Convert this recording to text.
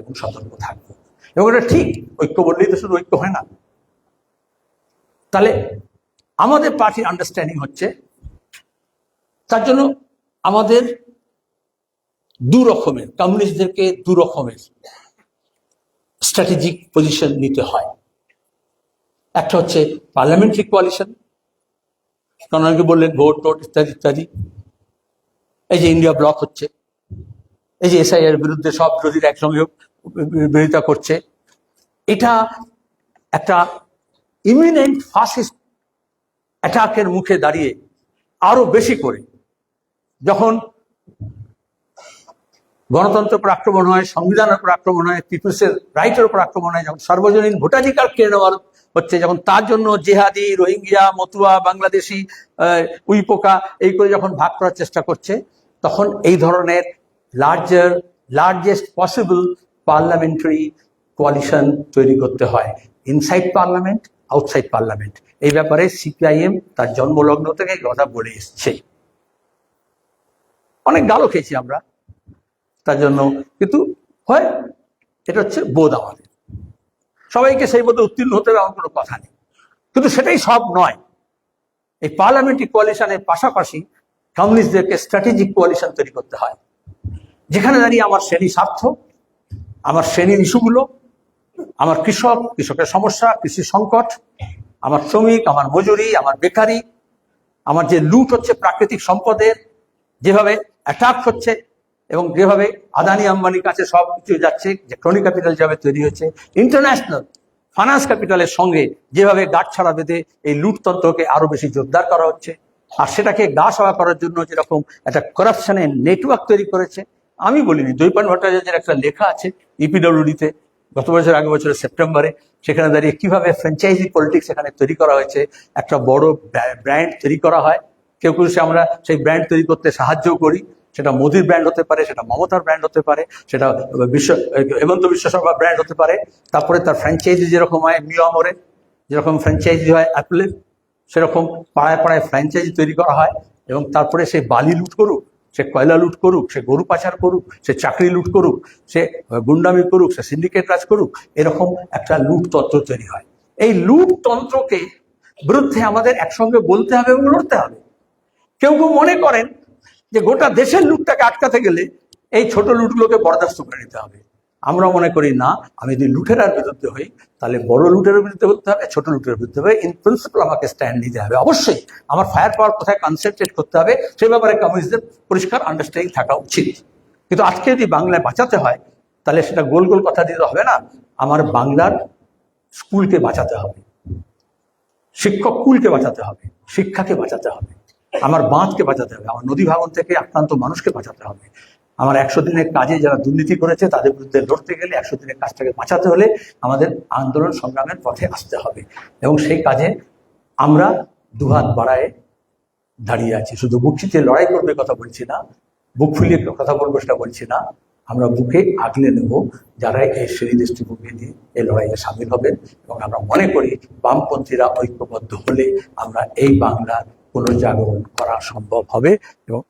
এবং সতর্ক থাকব। এবং এটা ঠিক, ঐক্য বললেই তো শুধু ঐক্য হয় না। তাহলে আমাদের পার্টির আন্ডারস্ট্যান্ডিং হচ্ছে, তার জন্য আমাদের দু রকমের কমিউনিস্টদেরকে দু রকমের স্ট্র্যাটেজিক পজিশন নিতে হয়। একটা হচ্ছে পার্লামেন্টারি কোয়ালিশন কারণ অনেকে বললেন ভোট টোট ইত্যাদি ইত্যাদি। এই যে ইন্ডিয়া ব্লক হচ্ছে এই যে এসআইয়ের বিরুদ্ধে সব বিরোধীরা একসঙ্গে বিরোধিতা করছে। এটা একটা ইমিনেন্ট ফাসিস্ট অ্যাটাকের মুখে দাঁড়িয়ে আরও বেশি করে যখন গণতন্ত্রের উপর আক্রমণ হয়, সংবিধানের উপর আক্রমণ হয় পিপুলসের রাইটের উপর আক্রমণ হয়, যখন সার্বজনীন ভোটাধিকার কেড়ে নেওয়ার হচ্ছে, যখন তার জন্য জেহাদি রোহিঙ্গিয়া মতুয়া, বাংলাদেশি উইপোকা এই করে যখন ভাগ করার চেষ্টা করছে, তখন এই ধরনের larger largest possible parliamentary coalition তৈরি করতে হয়। ইনসাইড পার্লামেন্ট আউটসাইড পার্লামেন্ট এই ব্যাপারে সিপিআইএম তার জন্মলগ্ন থেকে কথা বলে এসছে। অনেক গালও খেয়েছি আমরা তার জন্য। কিন্তু হয়, এটা হচ্ছে বোধ আমাদের। সবাইকে সেই বোধে উত্তীর্ণ হতে হবে এমন কোনো কথা নেই। কিন্তু সেটাই সব নয়। এই পার্লামেন্টারি কোয়ালিশনের পাশাপাশি কমিউনিস্টদেরকে স্ট্র্যাটেজিক কোয়ালিশন তৈরি করতে হয়। যেখানে দাঁড়িয়ে আমার শ্রেণি স্বার্থ, আমার শ্রেণির ইস্যুগুলো, আমার কৃষক, কৃষকের সমস্যা কৃষি সংকট, আমার শ্রমিক, আমার মজুরি, আমার বেকারি, আমার যে লুট হচ্ছে প্রাকৃতিক সম্পদের যেভাবে অ্যাটাক হচ্ছে এবং যেভাবে আদানি আম্বানির কাছে সব কিছু যাচ্ছে, যে ক্রনি ক্যাপিটাল যেভাবে তৈরি হচ্ছে ইন্টারন্যাশনাল ফাইন্যান্স ক্যাপিটালের সঙ্গে যেভাবে গাঁট ছাড়া বেঁধে এই লুটতন্ত্রকে আরও বেশি জোরদার করা হচ্ছে, আর সেটাকে গা সভা করার জন্য যেরকম একটা করাপশনের নেটওয়ার্ক তৈরি করেছে আমি বলিনি, দৈপান ভট্টাচার্যের একটা লেখা আছে E ইপিডব্লিউডিতে গত বছর আগে বছরের সেপ্টেম্বরে, সেখানে দাঁড়িয়ে কীভাবে ফ্র্যাঞ্চাইজি পলিটিক্স এখানে তৈরি করা হয়েছে, একটা বড় ব্র্যান্ড তৈরি করা হয়। কেউ কেউ আমরা সেই ব্র্যান্ড তৈরি করতে সাহায্য করি, সেটা মোদির ব্র্যান্ড হতে পারে, সেটা মমতার ব্র্যান্ড হতে পারে, সেটা বিশ্ব, হেমন্ত বিশ্ব শর্মা ব্র্যান্ড হতে পারে, তারপরে তার ফ্র্যাঞ্চাইজি যেরকম হয় মিয়ামরে যেরকম ফ্র্যাঞ্চাইজি হয় অ্যাপেলের সেরকম পাড়ায় পাড়ায় ফ্র্যাঞ্চাইজি তৈরি করা হয়, এবং তারপরে সে বালি লুট করুক সে কয়লা লুট করুক, সে গরু পাচার করুক, সে চাকরি লুট করুক, সে গুন্ডামি করুক, সে সিন্ডিকেট কাজ করুক, এরকম একটা লুট তন্ত্র তৈরি হয়। এই লুট তন্ত্রকে বিরুদ্ধে আমাদের একসঙ্গে বলতে হবে এবং লড়তে হবে। কেউ কেউ মনে করেন যে গোটা দেশের লুটটাকে আটকাতে গেলে এই ছোট লুটগুলোকে বরদাস্ত করে নিতে হবে। আমরা মনে করি না, আমি যদি লুটেরার বিরুদ্ধে হই, তাহলে বড় লুটের বিরুদ্ধে হতে হবে, ছোট লুটের বিরুদ্ধে হবে। ইন প্রিন্সিপাল আমাকে স্ট্যান্ড নিতে হবে, অবশ্যই। আমার ফায়ার পাওয়ার কোথায় কনসেন্ট্রেট করতে হবে সেই ব্যাপারে কমিউনিস্টদের পরিষ্কার আন্ডারস্ট্যান্ডিং থাকা উচিত। কিন্তু আজকে যদি বাংলায় বাঁচাতে হয়, তাহলে সেটা গোল গোল কথা দিতে হবে না। আমার বাংলার স্কুলকে বাঁচাতে হবে, শিক্ষক কুলকে বাঁচাতে হবে, শিক্ষাকে বাঁচাতে হবে, আমার বাঁধকে বাঁচাতে হবে, আমার নদী ভাঙন থেকে আক্রান্ত মানুষকে বাঁচাতে হবে। আমার একশো দিনের কাজে যারা দুর্নীতি করেছে, তাদের বিরুদ্ধে লড়তে গেলে একশো দিনের কাজটাকে বাঁচাতে হলে আমাদের আন্দোলন সংগ্রামের পথে আসতে হবে। এবং সেই কাজে আমরা দুহাত বাড়ায় দাঁড়িয়ে আছি। শুধু বুক চিতিয়ে লড়াই করবে কথা বলছি না, বুক ফুলিয়ে কথা বলব সেটা বলছি না। আমরা বুকে আগলে নেব যারা এই শ্রেণি দৃষ্টিভঙ্গি নিয়ে এই লড়াইয়ে সামিল হবেন এবং আমরা মনে করি বামপন্থীরা ঐক্যবদ্ধ হলে আমরা এই বাংলার পুনর্জাগরণ করা সম্ভব হবে এবং